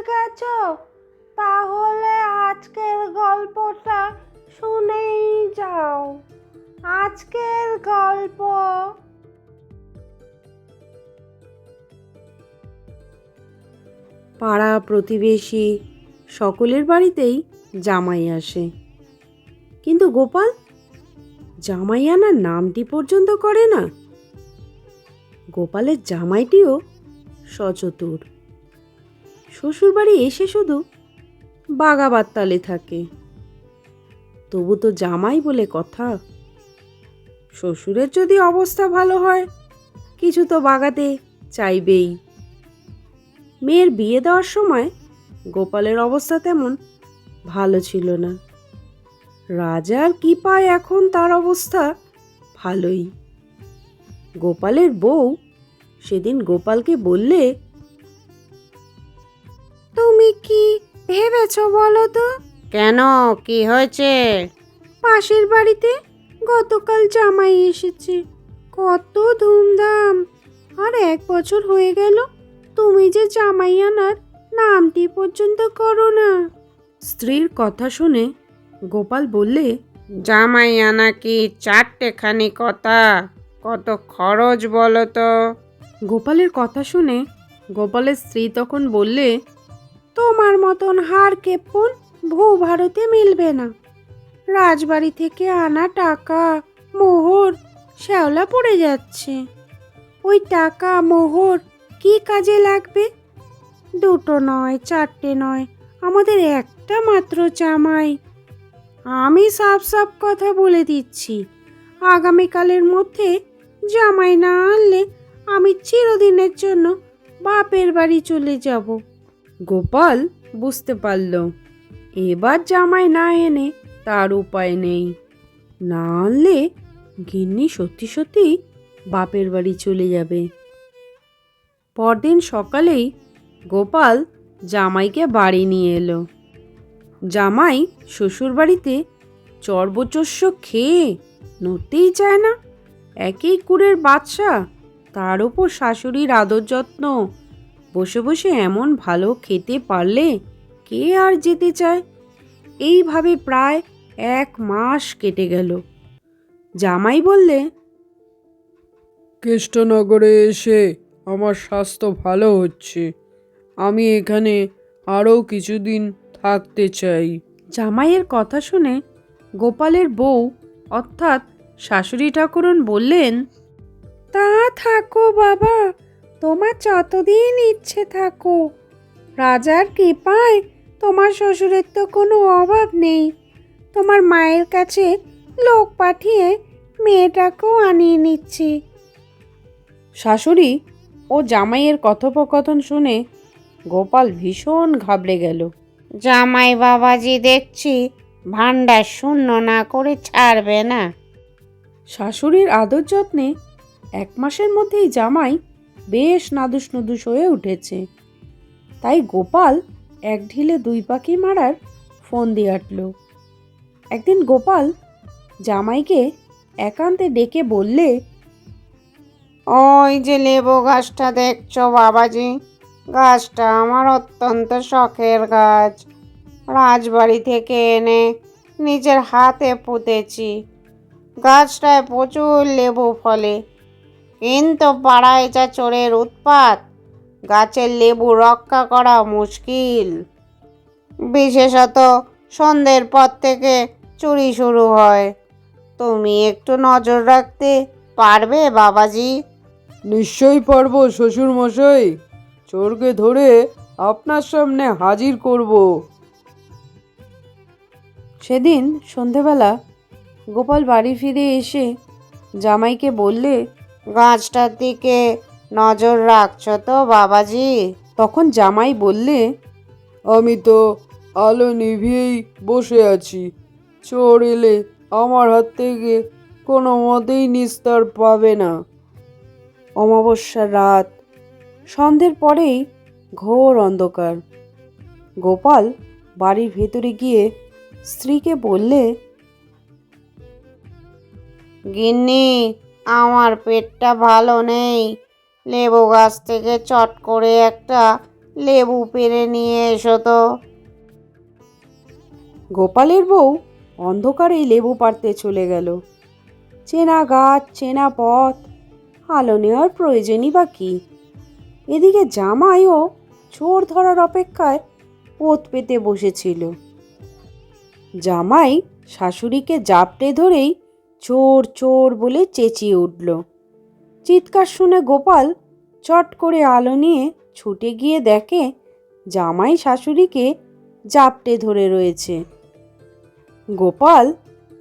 গেছো? তাহলে আজকের গল্পটা শুনেই যাও। আজকের গল্প। পাড়া প্রতিবেশী সকলের বাড়িতেই জামাই আসে। কিন্তু গোপাল, জামাই আনার নামটি পর্যন্ত করে না। গোপালের জামাইটিও সচতুর। শ্বশুরবাড়ি এসে শুধু বাগাবার তালে থাকে। তবু তো জামাই বলে কথা। শ্বশুরের যদি অবস্থা ভালো হয়, কিছু তো বাগাতে চাইবেই। মেয়ের বিয়ে দেওয়ার সময় গোপালের অবস্থা তেমন ভালো ছিল না। রাজার কি পায় এখন তার অবস্থা ভালোই। গোপালের বউ সেদিন গোপালকে বললে তুমি কি ভেবেছ বলো তো? কেন? কি হয়েছে? পাশের বাড়িতে গতকাল জামাই এসেছে। কত ধুমধাম। আর এক বছর হয়ে গেল তুমি যে জামাই আনার নামটি পর্যন্ত করো না। স্ত্রীর কথা শুনে গোপাল বললে জামাই আনা কি চারটেখানি কথা? কত খরচ বলো তো। গোপালের কথা শুনে গোপালের স্ত্রী তখন বললে, তোমার মতন হার কেপন ভূ ভারতে মিলবে না। রাজবাড়ি থেকে আনা টাকা, মোহর, শ্যাওলা পড়ে যাচ্ছে। ওই টাকা, মোহর কি কাজে লাগবে? দুটো নয়, চারটে নয়, আমাদের একটা মাত্র জামাই। আমি সাফ সাফ কথা বলে দিচ্ছি। আগামীকালের মধ্যে জামাই না আনলে আমি চিরদিনের জন্য বাপের বাড়ি চলে যাব। গোপাল বুঝতে পারল, এবার জামাই না এনে তার উপায় নেই। না আনলে গিন্নি সত্যি সত্যি বাপের বাড়ি চলে যাবে। পরদিন সকালেই গোপাল জামাইকে বাড়ি নিয়ে এলো। জামাই শ্বশুরবাড়িতে চর্বচস্য খেয়ে নড়তেই চায় না, একই কুড়ের বাদশা তার ওপর শাশুড়ির আদর যত্ন। বসে বসে এমন ভালো খেতে পারলে কে আর যেতে চায়? এইভাবে প্রায় এক মাস কেটে গেল। জামাই বললে কৃষ্ণনগরে এসে আমার স্বাস্থ্য ভালো হচ্ছে। আমি এখানে আরও কিছুদিন থাকতে চাই। জামাইয়ের কথা শুনে গোপালের বউ অর্থাৎ শাশুড়ি ঠাকুরন বললেন তা থাকো বাবা তোমার যতদিন ইচ্ছে থাকো। রাজার কৃপায় তোমার শ্বশুরের তো কোনো অভাব নেই। তোমার মায়ের কাছে লোক পাঠিয়ে মেয়েটাকেও আনিয়ে নিচ্ছি। শাশুড়ি ও জামাইয়ের কথোপকথন শুনে গোপাল ভীষণ ঘাবড়ে গেল। জামাই বাবাজি দেখছি ভান্ডার শূন্য না করে ছাড়বে না। শাশুড়ির আদর যত্নে এক মাসের মধ্যেই জামাই বেশ নাদুস নুদুস হয়ে উঠেছে। তাই গোপাল এক ঢিলে দুই পাখি মারার ফোন দিয়ে আটল একদিন গোপাল জামাইকে একান্তে ডেকে বললে, ওই যে লেবু গাছটা দেখছ বাবাজি? গাছটা আমার অত্যন্ত শখের গাছ। রাজবাড়ি থেকে এনে নিজের হাতে পুঁতেছি। গাছটায় প্রচুর লেবু ফলে। কিন্তু পাড়ায় যা চোরের উৎপাত গাছের লেবু রক্ষা করা মুশকিল। বিশেষত সন্ধ্যের পর থেকে চুরি শুরু হয়। তুমি একটু নজর রাখতে পারবে বাবাজি? নিশ্চয়ই পারব শ্বশুর মশাই চোরকে ধরে আপনার সামনে হাজির করব। সেদিন সন্ধেবেলা গোপাল বাড়ি ফিরে এসে জামাইকে বললে গাছটার দিকে নজর রাখছো তো বাবাজি? তখন জামাই বললে আমি তো আলো নিভিয়েই বসে আছি। চোর এলে আমার হাত থেকে কোনো মতেই নিস্তার পাবে না। অমাবস্যার রাত। সন্ধ্যের পরেই ঘোর অন্ধকার। গোপাল বাড়ির ভেতরে গিয়ে স্ত্রীকে বললে গিন্নি আমার পেটটা ভালো নেই। লেবু গাছ থেকে চট করে একটা লেবু পেরে নিয়ে এসো তো। গোপালের বউ অন্ধকারেই লেবু পাড়তে চলে গেল। চেনা গাছ, চেনা পথ, আলো নেওয়ার প্রয়োজনই বা কি? এদিকে জামাইও চোর ধরার অপেক্ষায় পোত পেতে বসেছিল। জামাই শাশুড়িকে জাপটে ধরেই চোর চোর বলে চেঁচিয়ে উঠল। চিৎকার শুনে গোপাল চট করে আলো নিয়ে ছুটে গিয়ে দেখে জামাই শাশুড়িকে জাপটে ধরে রয়েছে। গোপাল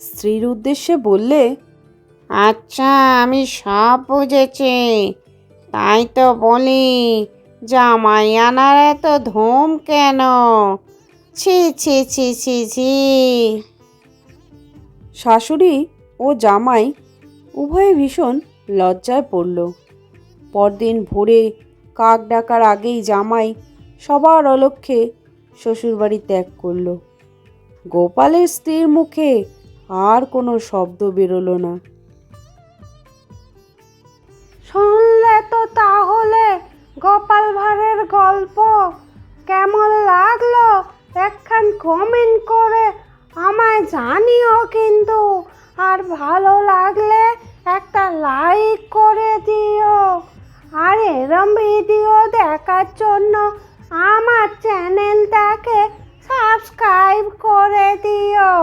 স্ত্রীর উদ্দেশ্যে বললে আচ্ছা আমি সব বুঝেছি। তাই তো বলি জামাই আনার এত ধুম কেন? ছি ছি ছি ছি ছি। শাশুড়ি ও জামাই উভয়ে ভীষণ লজ্জায় পড়ল। পরদিন ভোরে কাক ডাকার আগেই জামাই সবার অলক্ষ্যে শ্বশুরবাড়ি ত্যাগ করল। গোপালের স্ত্রীর মুখে আর কোনো শব্দ বেরোলো না। শুনলে তো তাহলে গোপাল ভাঁড়ের গল্প কেমন লাগল? একখান কমেন্ট করে আমায় জানিও কিন্তু। আর ভালো লাগলে একটা লাইক করে দিও। আর এরম ভিডিও দেখার জন্য আমার চ্যানেলটাকে সাবস্ক্রাইব করে দিও।